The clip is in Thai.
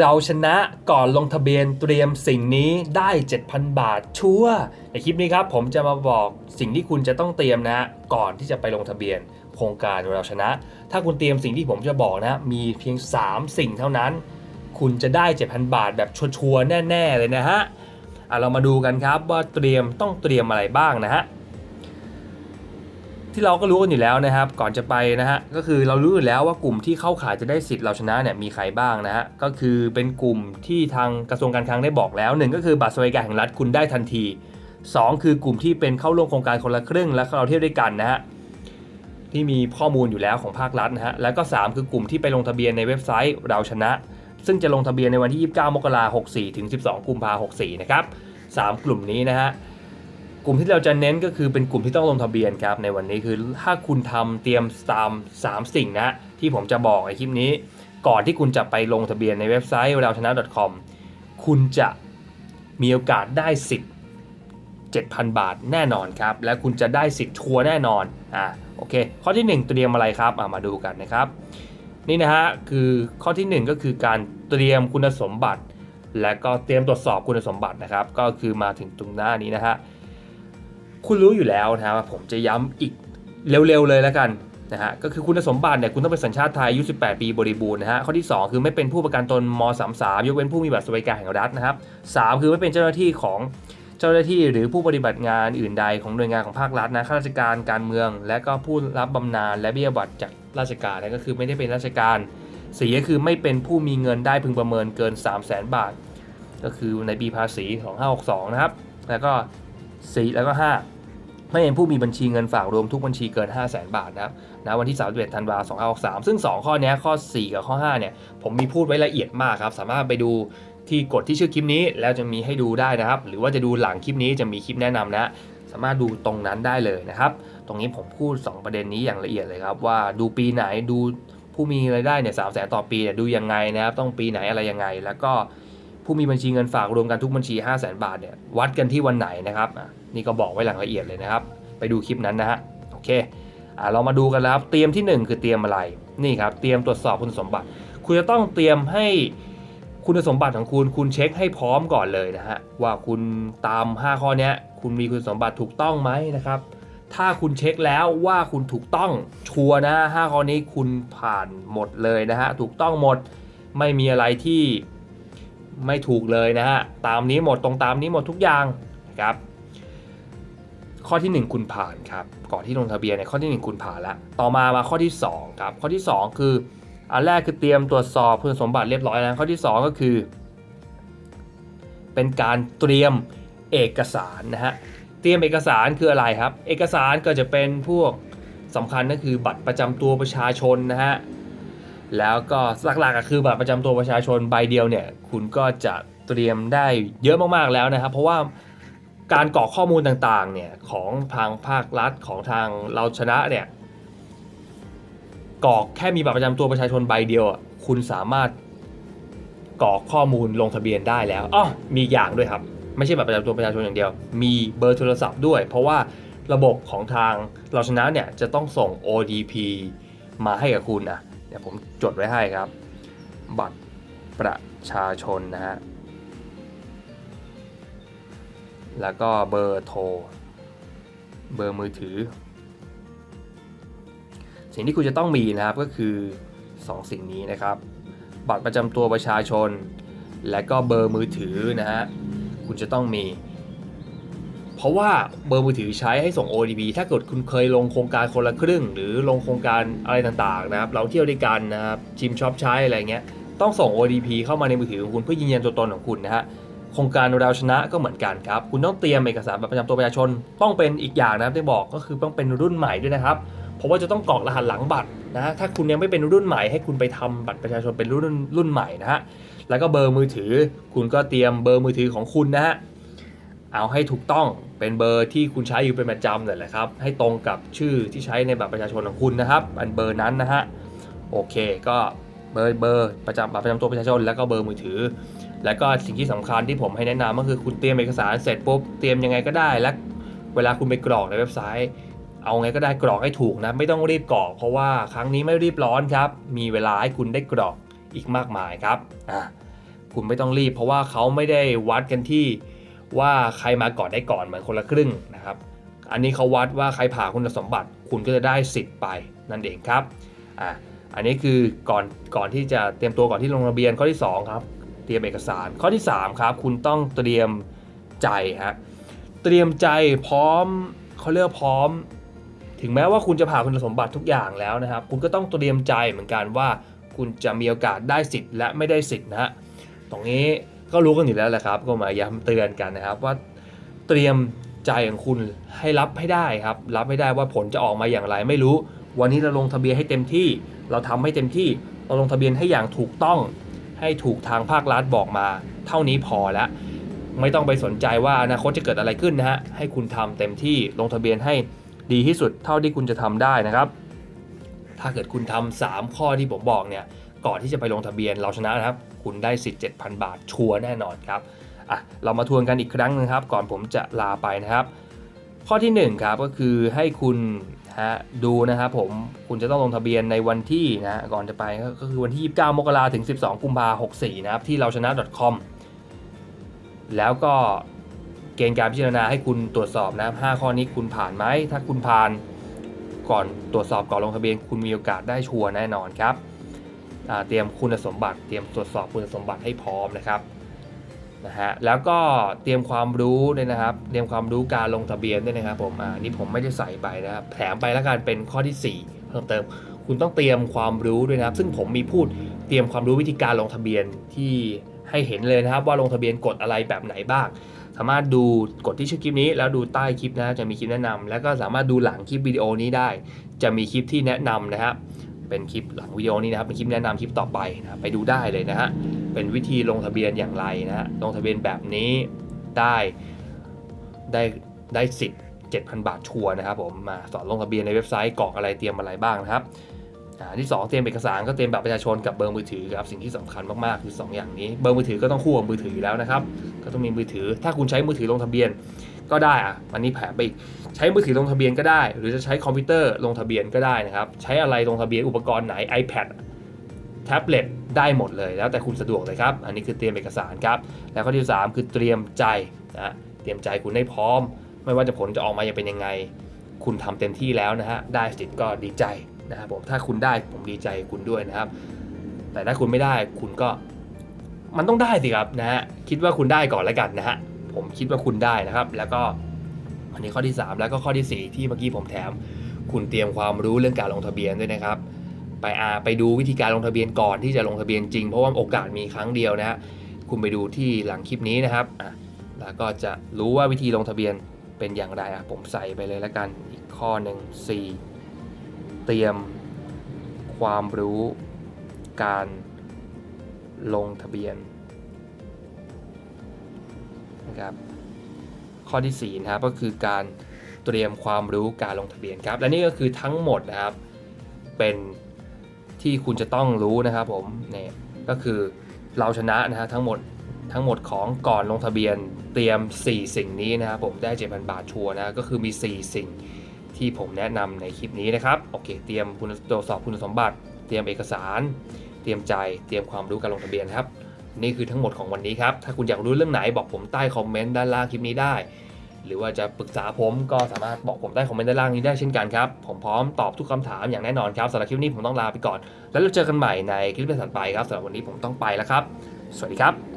เราชนะก่อนลงทะเบียนเตรียมสิ่งนี้ได้ 7,000 บาทชัวในคลิปนี้ครับ ผมจะมาบอกสิ่งที่คุณจะต้องเตรียมนะก่อนที่จะไปลงทะเบียนโครงการเราชนะ ถ้าคุณเตรียมสิ่งที่ผมจะบอกนะ มีเพียง 3 สิ่งเท่านั้น คุณจะได้ 7,000 บาทแบบชัวร์ๆแน่ ๆ เลยนะฮะอะเรามาดูกันครับว่าเตรียมต้องเตรียมอะไรบ้างนะฮะ ที่เราก็รู้กันอยู่แล้วนะครับ ก่อนจะไปนะฮะก็คือเรารู้อยู่แล้วว่ากลุ่มที่เข้าขายจะได้สิทธิ์เราชนะเนี่ยมีใครบ้างนะฮะก็คือเป็นกลุ่มที่ทางกระทรวงการคลังได้บอกแล้วหนึ่งก็คือบัตรสวัสดิการแห่งรัฐคุณได้ทันทีสองคือกลุ่มที่เป็นเข้าร่วมโครงการคนละครึ่งและเราเที่ยวด้วยกันนะฮะที่มีข้อมูลอยู่แล้วของภาครัฐนะฮะแล้วก็ 3 คือกลุ่มที่ไปลงทะเบียนในเว็บไซต์เราชนะ ซึ่งจะลงทะเบียนในวันที่ 29 มกราคม64 ถึง 12 กุมภาพันธ์64 นะครับสามกลุ่มนี้นะฮะ กลุ่มที่เราจะเน้นก็คือเป็นกลุ่มที่ต้องลงทะเบียนครับในวันนี้คือถ้าคุณทำเตรียมตาม3สิ่งนะที่ผมจะบอกในคลิปนี้ ก่อนที่คุณจะไปลงทะเบียนในเว็บไซต์เราชนะ .com คุณจะมีโอกาสได้สิทธิ์7,000 บาทแน่นอนครับ และคุณจะได้สิทธิ์ชัวร์แน่นอนอ่าโอเค ข้อที่ 1 เตรียมอะไรครับามาดูกันนะครับ นี่นะฮะคือข้อทีหนึ่1 ก็คือการเตรียมคุณสมบัติ และก็เตรียมตรวจสอบคุณสมบัตินะครับ ก็คือมาถึงตรงหน้านี้นะฮะ คุณรู้อยู่แล้วนะครับผมจะย้ำอีกเร็วๆเลยแล้วกันนะฮะก็คือคุณสมบัติเนี่ยคุณต้องเป็นสัญชาติไทยอายุ 18 ปีบริบูรณ์นะฮะข้อที่ 2 คือไม่เป็นผู้ประกันตนม 33 ยกเว้นผู้มีบัตรสวัสดิการแห่งรัฐนะครับ3คือไม่เป็นเจ้าหน้าที่ของเจ้าหน้าที่หรือผู้ปฏิบัติงานอื่นใดของหน่วยงานของภาครัฐนะข้าราชการการเมือง และก็ผู้รับบำนาญและเบี้ยบัตรจากราชการนะก็คือไม่ได้เป็นราชการสีก็คือไม่เป็นผู้มีเงินได้พึงประเมินเกิน 3 0 0 0 0 0บาท ก็คือในปีภาษีของ562 นะครับ แล้วก็สีแล้วก็ 5 ไม่เป็นผู้มีบัญชีเงินฝากรวมทุกบัญชีเกิน 5 0 0 0 0 0 บาทนะครับนะวันที่ 31 ธันวาคม 2563 ซึ่ง 2 ข้อนี้ข้อ 4 กับข้อ 5 เนี่ย ผมมีพูดไว้ละเอียดมากครับ สามารถไปดูที่กดที่ชื่อคลิปนี้ แล้วจะมีให้ดูได้นะครับ หรือว่าจะดูหลังคลิปนี้จะมีคลิปแนะนำนะ สามารถดูตรงนั้นได้เลยนะครับ ตรงนี้ผมพูด 2 ประเด็นนี้อย่างละเอียดเลยครับ ว่าดูปีไหนดูผู้มีรายได้เนี่ยสามแสนต่อปีเนี่ยดูยังไงนะครับ ต้องปีไหนอะไรยังไง แล้วก็ ผู้มีบัญชีเงินฝากรวมกันทุกบัญชี 5 0 0 0 0 0 บาทเนี่ยวัดกันที่วันไหนนะครับนี่ก็บอกไว้หลังละเอียดเลยนะครับ ไปดูคลิปนั้นนะฮะโอเคอ่าเรามาดูกันแล้วครับเตรียมที่ 1 คือเตรียมอะไรนี่ครับเตรียมตรวจสอบคุณสมบัติ คุณจะต้องเตรียมให้คุณสมบัติของคุณคุณเช็คให้พร้อมก่อนเลยนะฮะว่าคุณตาม 5 ข้อนี้คุณมีคุณสมบัติถูกต้องไหมนะครับ ถ้าคุณเช็คแล้วว่าคุณถูกต้องชัวนะห้าข้อนี้คุณผ่านหมดเลยนะฮะถูกต้องหมดไม่มีอะไรที่ ไม่ถูกเลยนะฮะ ตามนี้หมดตรงตามนี้หมดทุกอย่างนะครับ ข้อที่ 1 คุณผ่านครับ ก่อนที่ลงทะเบียนเนี่ยข้อที่ 1 คุณผ่านแล้ว ต่อมามาข้อที่ 2 ครับ ข้อที่ 2 คือ อันแรกคือเตรียมตรวจสอบคุณสมบัติเรียบร้อยแล้ว ข้อที่ 2 ก็คือ เป็นการเตรียมเอกสารนะฮะ เตรียมเอกสารคืออะไรครับ เอกสารก็จะเป็นพวกสำคัญก็คือบัตรประจำตัวประชาชนนะฮะ แล้วก็หลักๆก็คือบัตรประจำตัวประชาชนใบเดียวเนี่ยคุณก็จะเตรียมได้เยอะมากๆแล้วนะครับ เพราะว่าการกรอกข้อมูลต่างๆเนี่ยของทางภาครัฐของทางเราชนะเนี่ยกรอกแค่มีบัตรประจำตัวประชาชนใบเดียวอะคุณสามารถกรอกข้อมูลลงทะเบียนได้แล้วอ๋อมีอีกอย่างด้วยครับ ไม่ใช่บัตรประจำตัวประชาชนอย่างเดียว มีเบอร์โทรศัพท์ด้วย เพราะว่าระบบของทางเราชนะเนี่ยจะต้องส่ง ODP มาให้กับคุณนะ เดี๋ยวผมจดไว้ให้ครับ บัตรประชาชนนะฮะ แล้วก็เบอร์โทร เบอร์มือถือ สิ่งที่คุณจะต้องมีนะครับก็คือ 2 สิ่งนี้นะครับ บัตรประจำตัวประชาชน และก็เบอร์มือถือนะฮะ คุณจะต้องมี เพราะว่าเบอร์มือถือใช้ให้ส่ง OTP ถ้าเกิดคุณเคยลงโครงการคนละครึ่ง หรือลงโครงการอะไรต่างๆนะครับ เราเที่ยวด้วยกันนะครับชิมช็อปใช้อะไรเงี้ย ต้องส่ง OTP เข้ามาในมือถือของคุณเพื่อยืนยันตัวตนของคุณนะฮะ โครงการเราชนะก็เหมือนกันครับ คุณต้องเตรียมเอกสารบัตรประจำตัวประชาชน ต้องเป็นอีกอย่างนะครับที่บอกก็คือต้องเป็นรุ่นใหม่ด้วยนะครับ เพราะว่าจะต้องกรอกรหัสหลังบัตรนะฮะถ้าคุณยังไม่เป็นรุ่นใหม่ให้คุณไปทำบัตรประชาชนเป็นรุ่นรุ่นใหม่นะฮะ แล้วก็เบอร์มือถือ คุณก็เตรียมเบอร์มือถือของคุณนะฮะ เอาให้ถูกต้องเป็นเบอร์ที่คุณใช้อยู่เป็นประจำเลยแหละครับ ให้ตรงกับชื่อที่ใช้ในบัตรประชาชนของคุณนะครับ อันเบอร์นั้นนะฮะโอเคก็เบอร์เบอร์ประจำบัตรประจำตัวประชาชนแล้วก็เบอร์มือถือ แล้วก็สิ่งที่สำคัญที่ผมให้แนะนำก็คือคุณเตรียมเอกสารเสร็จปุ๊บเตรียมยังไงก็ได้และเวลาคุณไปกรอกในเว็บไซต์เอาไงก็ได้กรอกให้ถูกนะ ไม่ต้องรีบกรอก เพราะว่าครั้งนี้ไม่รีบร้อนครับ มีเวลาให้คุณได้กรอกอีกมากมายครับอะคุณไม่ต้องรีบ เพราะว่าเขาไม่ได้วัดกันที่ ว่าใครมาก่อนได้ก่อนเหมือนคนละครึ่งนะครับ อันนี้เขาวัดว่าใครผ่าคุณสมบัติ คุณก็จะได้สิทธิ์ไปนั่นเองครับอะอันนี้คือก่อนก่อนที่จะเตรียมตัวก่อนที่ลงทะเบียนข้อที่ 2 ครับ เตรียมเอกสารข้อที่ 3 ครับ คุณต้องเตรียมใจฮะเตรียมใจพร้อมเขาเรียกพร้อม ถึงแม้ว่าคุณจะผ่าคุณสมบัติทุกอย่างแล้วนะครับ คุณก็ต้องเตรียมใจเหมือนกันว่า คุณจะมีโอกาสได้สิทธิ์และไม่ได้สิทธิ์นะฮะตรงนี้ ก็รู้กันอยู่แล้วแหละครับ ก็มาย้ำเตือนกันนะครับ ว่าเตรียมใจของคุณให้รับให้ได้ครับ รับให้ได้ว่าผลจะออกมาอย่างไรไม่รู้ วันนี้เราลงทะเบียนให้เต็มที่ เราทำให้เต็มที่ เราลงทะเบียนให้อย่างถูกต้อง ให้ถูกทางภาครัฐบอกมา เท่านี้พอแล้วไม่ต้องไปสนใจว่าอนาคตจะเกิดอะไรขึ้นนะฮะ ให้คุณทำเต็มที่ลงทะเบียนให้ดีที่สุดเท่าที่คุณจะทำได้นะครับ ถ้าเกิดคุณทำ3ข้อที่ผมบอกเนี่ย ก่อนที่จะไปลงทะเบียนเราชนะนะครับ คุณได้สิทธิ์ 7,000 บาท ชัวร์แน่นอนครับอะเรามาทวนกันอีกครั้งนึงครับ ก่อนผมจะลาไปนะครับ ข้อที่ 1 ครับก็คือให้คุณฮะดูนะครับผมคุณจะต้องลงทะเบียนในวันที่นะก่อนจะไปก็คือวันที่ 29 มกราถึง 12 กุมภาพันธ์64 นะครับ ที่เราชนะ .com แล้วก็เกณฑ์การพิจารณาให้คุณตรวจสอบนะ5ข้อนี้คุณผ่านไหม ถ้าคุณผ่านก่อนตรวจสอบก่อนลงทะเบียน คุณมีโอกาสได้ชัวร์แน่นอนครับ เตรียมคุณสมบัติเตรียมตรวจสอบคุณสมบัติให้พร้อมนะครับนะฮะแล้วก็เตรียมความรู้ด้วยนะครับ เตรียมความรู้การลงทะเบียนด้วยนะครับผมอ่านี่ผมไม่ได้ใส่ไปนะครับแถมไปแล้วกันเป็นข้อที่4เพิ่มเติม คุณต้องเตรียมความรู้ด้วยนะครับ ซึ่งผมมีพูดเตรียมความรู้วิธีการลงทะเบียนที่ให้เห็นเลยนะครับ ว่าลงทะเบียนกดอะไรแบบไหนบ้าง สามารถดูกดที่ชื่อคลิปนี้ แล้วดูใต้คลิปนะจะมีคลิปแนะนำแล้วก็สามารถดูหลังคลิปวิดีโอนี้ได้ จะมีคลิปที่แนะนำนะครับ เป็นคลิปหลังวิดีโอนี้นะครับเป็นคลิปแนะนำคลิปต่อไปนะครับไปดูได้เลยนะฮะเป็นวิธีลงทะเบียนอย่างไรนะฮะลงทะเบียนแบบนี้ได้ได้ได้สิทธิ์7,000 บาทชัวร์นะครับผมมาสอนลงทะเบียนในเว็บไซต์กรอกอะไรเตรียมอะไรบ้างนะครับอ่าที่สองเตรียมเอกสารก็เตรียมบัตรประชาชนกับเบอร์มือถือครับสิ่งที่สำคัญมากๆคือสองอย่างนี้ เบอร์มือถือก็ต้องคู่กับมือถืออยู่แล้วนะครับ ก็ต้องมีมือถือ ถ้าคุณใช้มือถือลงทะเบียน ก็ได้อะอันนี้แผนไปอีก ใช้มือถือลงทะเบียนก็ได้ หรือจะใช้คอมพิวเตอร์ลงทะเบียนก็ได้นะครับ ใช้อะไรลงทะเบียนอุปกรณ์ไหน iPad แท็บเล็ตได้หมดเลย แล้วแต่คุณสะดวกเลยครับ อันนี้คือเตรียมเอกสารครับ แล้วข้อที่ 3 คือเตรียมใจนะเตรียมใจคุณให้พร้อม ไม่ว่าจะผลจะออกมาจะเป็นยังไง คุณทำเต็มที่แล้วนะฮะได้สิทธิ์ก็ดีใจนะครับผมถ้าคุณได้ผมดีใจคุณด้วยนะครับ แต่ถ้าคุณไม่ได้คุณก็มันต้องได้สิครับนะฮะคิดว่าคุณได้ก่อนแล้วกันนะฮะ ผมคิดว่าคุณได้นะครับ แล้วก็อันนี้ข้อที่ 3 แล้วก็ข้อทีสี่ 4 ที่เมื่อกี้ผมแถม คุณเตรียมความรู้เรื่องการลงทะเบียนด้วยนะครับ ไปอ่าไปดูวิธีการลงทะเบียนก่อนที่จะลงทะเบียนจริงเพราะว่าโอกาสมีครั้งเดียวนะฮะคุณไปดูที่หลังคลิปนี้นะครับอะแล้วก็จะรู้ว่าวิธีลงทะเบียนเป็นอย่างไรอะผมใส่ไปเลยแล้วกันอีกข้อหนึ่ง4เตรียมความรู้การลงทะเบียน ครับ ข้อที่ 4 นะครับก็คือการเตรียมความรู้การลงทะเบียนครับ และนี่ก็คือทั้งหมดนะครับ เป็นที่คุณจะต้องรู้นะครับผมเนี่ยก็คือเราชนะนะฮะทั้งหมดทั้งหมดของก่อนลงทะเบียนเตรียม 4 สิ่งนี้นะครับผมได้ 7,000 บาทชัวร์นะก็คือมี 4 สิ่งที่ผมแนะนำในคลิปนี้นะครับโอเค เตรียมคุณตรวจสอบคุณสมบัติ เตรียมเอกสาร เตรียมใจเตรียมความรู้การลงทะเบียนครับ นี่คือทั้งหมดของวันนี้ครับ ถ้าคุณอยากรู้เรื่องไหนบอกผมใต้คอมเมนต์ด้านล่างคลิปนี้ได้ หรือว่าจะปรึกษาผมก็สามารถบอกผมใต้คอมเมนต์ด้านล่างนี้ได้เช่นกันครับ ผมพร้อมตอบทุกคำถามอย่างแน่นอนครับสำหรับคลิปนี้ผมต้องลาไปก่อน แล้วเราเจอกันใหม่ในคลิปถัดไปครับสำหรับวันนี้ผมต้องไปแล้วครับ สวัสดีครับ